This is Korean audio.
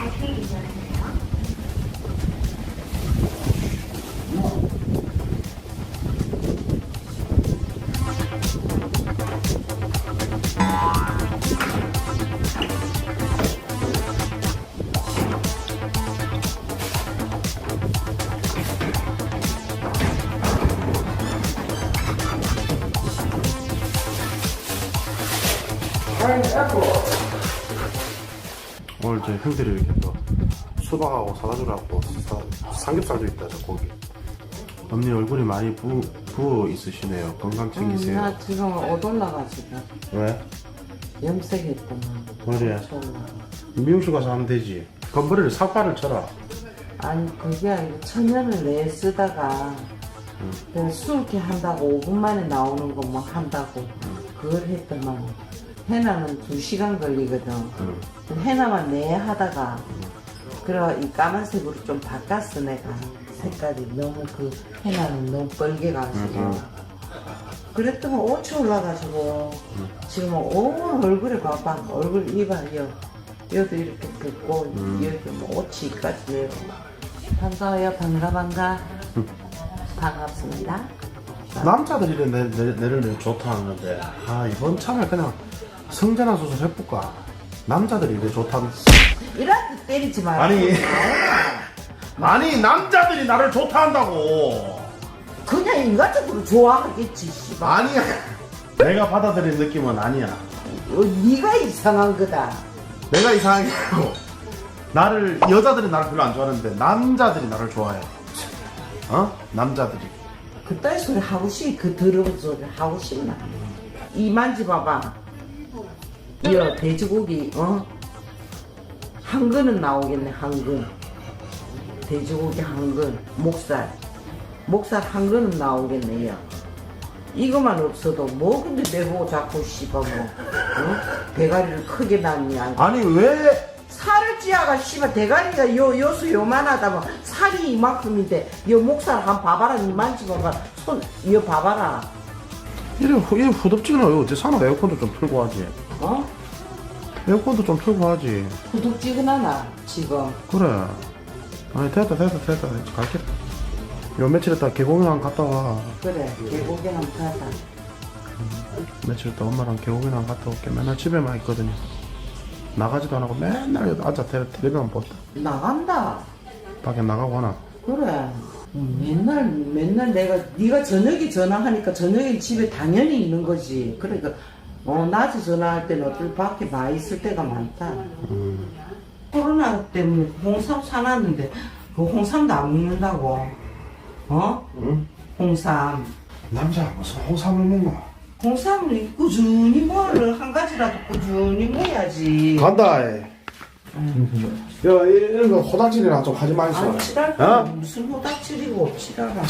발표해 주시면 됩니다. Turn the airport. 오늘 저 형들이 이렇게 또 수박하고 사다 주라고 사- 삼겹살도 있다 저 고기. 언니 얼굴이 많이 부, 부어 있으시네요. 건강 챙기세요. 나 지금 옷 올라가지고. 왜? 염색했더만. 머리에? 올라. 미용실 가서 하면 되지. 건버리를 삭발을 쳐라. 아니 그게 아니고 천연을 내 쓰다가 내가 수렇게 한다고 5분 만에 나오는 거 뭐 한다고 그걸 했더만 해나는 2시간 걸리거든. 해나만 내 하다가 그래 이 까만색으로 좀 바꿨어 내가. 색깔이 너무 그 해나는 너무 뻘게 가지고. 그랬더만 옷이 올라가지고. 지금 온 얼굴에 봐봐. 얼굴 이봐 여 여도 이렇게 긋고 여기 뭐 옷이까지 내고. 반가워요. 반가 반가. 반갑습니다. 남자들이 내, 내를 내 좋다 하는데 아 이번 참에 그냥 성전환 수술 해볼까? 남자들이 이래 좋다는 이렇게 때리지 말고 아니. 아니 남자들이 나를 좋다 한다고. 그냥 인간적으로 좋아하겠지 씨발. 아니야. 내가 받아들인 느낌은 아니야. 어, 네가 이상한 거다. 내가 이상한 게 아니고. 나를 여자들이 나를 별로 안 좋아하는데 남자들이 나를 좋아해. 어? 남자들이. 그따위 소리 하고 싶, 그 더러운 소리 하고 싶나? 이 만지 봐봐. 여 돼지고기, 어? 한 근은 나오겠네, 한 근. 돼지고기 한 근, 목살. 목살 한 근은 나오겠네, 요 이것만 없어도 뭐 근데 내보고 자꾸 씨발 뭐, 어? 대가리를 크게 낳니, 아니 아니 왜 살을 찌아가 씨발 대가리가 요 요수 요만하다 뭐 살이 이만큼인데 요 목살 한 봐봐라 이만 집어봐 손요 봐봐라 이래, 후- 이래 후덥지근하게 어째 사나? 에어컨도 좀 틀고 하지. 어? 에어컨도 좀 틀고 하지. 구독지근하나 지금? 그래. 아니 됐다 됐다 됐다. 이제 갈게. 요 며칠 있다 계곡이랑 갔다 와. 그래 계곡에 한번 가자. 며칠 있다 엄마랑 계곡이랑 갔다 올게. 맨날 집에만 있거든요. 나가지도 안 하고 맨날 여기 앉아 텔레, 텔레비만 보다. 나간다. 밖에 나가고 하나? 그래 맨날 맨날 내가 네가 저녁에 전화하니까 저녁에 집에 당연히 있는 거지. 그러니까 어 낮에 전화할 때는 어떨 밖에 나 있을 때가 많다. 코로나 때문에 홍삼 사놨는데 그 홍삼도 안 먹는다고. 어? 응? 홍삼. 남자 무슨 홍삼을 먹나 홍삼을 꾸준히 뭐를 한 가지라도 꾸준히 먹어야지. 간다 야 이런 거 호닥질이나 좀 하지 말소 안 칠할 어? 무슨 호닥칠이고 칠하라